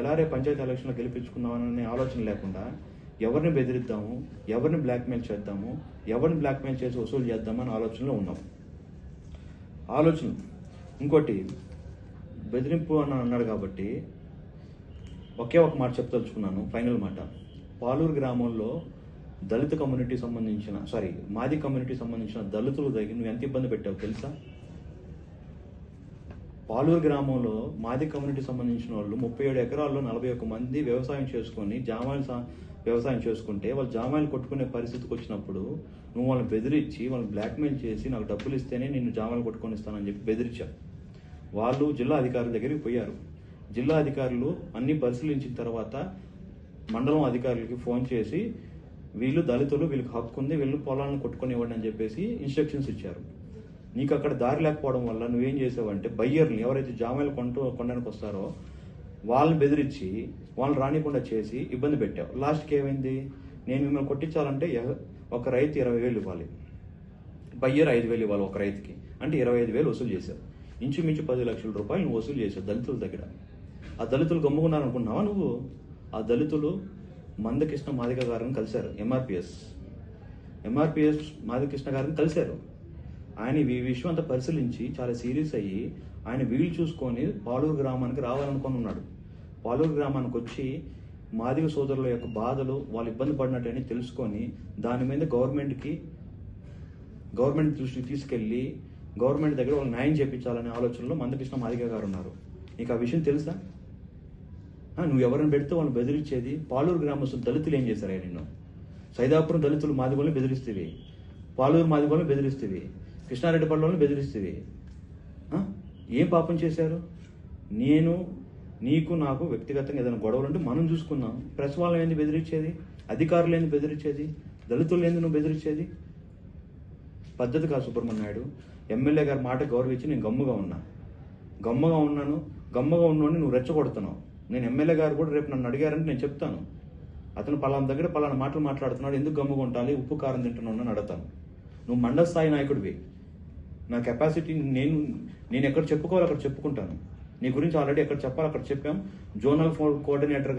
ఎలా రే పంచాయతీ ఎలక్షన్లో గెలిపించుకుందామనే ఆలోచన లేకుండా ఎవరిని బెదిరిద్దాము ఎవరిని బ్లాక్మెయిల్ చేద్దాము ఎవరిని బ్లాక్మెయిల్ చేసి వసూలు చేద్దామని ఆలోచనలో ఉన్నాం. ఆలోచన. ఇంకోటి బెదిరింపు అని అన్నాడు కాబట్టి ఒకే ఒక మాట చెప్పదలుచుకున్నాను ఫైనల్ మాట. పాలూరు గ్రామంలో దళిత కమ్యూనిటీ సంబంధించిన సారీ మాది కమ్యూనిటీ సంబంధించిన దళితులు దగ్గర నువ్వు ఎంత ఇబ్బంది పెట్టావు తెలుసా? పాలూరు గ్రామంలో మాది కమ్యూనిటీ సంబంధించిన వాళ్ళు ముప్పై ఏడు ఎకరాల్లో నలభై ఒక్క మంది వ్యవసాయం చేసుకొని జామాయిలు సా- వ్యవసాయం చేసుకుంటే వాళ్ళు జామాయిలు కొట్టుకునే పరిస్థితికి వచ్చినప్పుడు నువ్వు వాళ్ళని బెదిరించి వాళ్ళని బ్లాక్మెయిల్ చేసి నాకు డబ్బులు ఇస్తేనే నిన్ను జామాయిలు కొట్టుకొని ఇస్తానని చెప్పి బెదిరించావు వాళ్ళు జిల్లా అధికారుల దగ్గరికి పోయారు. జిల్లా అధికారులు అన్ని పరిశీలించిన తర్వాత మండలం అధికారులకి ఫోన్ చేసి వీళ్ళు దళితులు వీళ్ళకి హక్కు ఉంది వీళ్ళు పొలాలను కొట్టుకొని ఇవ్వండి అని చెప్పేసి ఇన్స్ట్రక్షన్స్ ఇచ్చారు. నీకు అక్కడ దారి లేకపోవడం వల్ల నువ్వేం చేసావంటే బయ్యర్ని ఎవరైతే జామాయిలు కొంటూ కొనడానికి వస్తారో వాళ్ళని బెదిరించి వాళ్ళని రానికుండా చేసి ఇబ్బంది పెట్టావు. లాస్ట్కి ఏమైంది? నేను మిమ్మల్ని కొట్టించాలంటే ఒక రైతు ఇరవై వేలు ఇవ్వాలి. బయ్యర్ ఐదు వేలు ఇవ్వాలి ఒక రైతుకి. అంటే ఇరవై ఐదు వేలు వసూలు చేశావు ఇంచుమించు పది లక్షల రూపాయలు నువ్వు వసూలు చేసావు దళితుల దగ్గర. ఆ దళితులు గమ్ముకున్నారనుకున్నావా నువ్వు? ఆ దళితులు మందకృష్ణ మాదిక గారిని కలిశారు. ఎంఆర్పిఎస్ ఎంఆర్పిఎస్ మాదికృష్ణ గారిని కలిశారు. ఆయన ఈ విషయం అంతా పరిశీలించి చాలా సీరియస్ అయ్యి ఆయన వీలు చూసుకొని పాలూరు గ్రామానికి రావాలనుకొని ఉన్నాడు. పాలూరు గ్రామానికి వచ్చి మాదిగ సోదరుల యొక్క బాధలు వాళ్ళు ఇబ్బంది పడినట్టని తెలుసుకొని దాని మీద గవర్నమెంట్కి గవర్నమెంట్ దృష్టికి తీసుకెళ్ళి గవర్నమెంట్ దగ్గర వాళ్ళు న్యాయం చేయించాలనే ఆలోచనలో మందకృష్ణ మాదిగ గారు ఉన్నారు. నీకు ఆ విషయం తెలుసా? నువ్వు ఎవరిని పెడితే వాళ్ళు బెదిరించేది? పాలూరు గ్రామస్తులు దళితులు ఏం చేశారు నిన్ను? సైదాపురం దళితులు మాదిగోళ్ళని బెదిరిస్తేవి. పాలూరు మాదిగోళ్ళని బెదిరిస్తేవి. కృష్ణారెడ్డి పల్లెలను బెదిరిస్తుంది ఏం పాపం చేశారు? నేను నీకు నాకు వ్యక్తిగతంగా ఏదైనా గొడవలు ఉంటే మనం చూసుకుందాం. ప్రెస్ వాళ్ళని ఏంది బెదిరించేది? అధికారులు ఏంది బెదిరించేది? దళితులు ఏంది నువ్వు బెదిరించేది? పద్ధతి కాదు సుబ్రహ్మణ్య నాయుడు. ఎమ్మెల్యే గారి మాట గౌరవించి నేను గమ్ముగా ఉన్నా. గమ్ముగా ఉన్నాను. గమ్ముగా ఉన్నోడిని నువ్వు రెచ్చగొడుతున్నావు. నేను ఎమ్మెల్యే గారు కూడా రేపు నన్ను అడిగారంటే నేను చెప్తాను. అతను పలానా దగ్గర పలానా మాటలు మాట్లాడుతున్నాడు. ఎందుకు గమ్ముగా ఉండాలి ఉప్పు కారం తింటున్నాను అని అడతాను నువ్వు మండల స్థాయి నాయకుడివి. నా కెపాసిటీ నేను నేను ఎక్కడ చెప్పుకోవాలి అక్కడ చెప్పుకుంటాను. నీ గురించి ఆల్రెడీ ఎక్కడ చెప్పాలి అక్కడ చెప్పాం. Zonal coordinator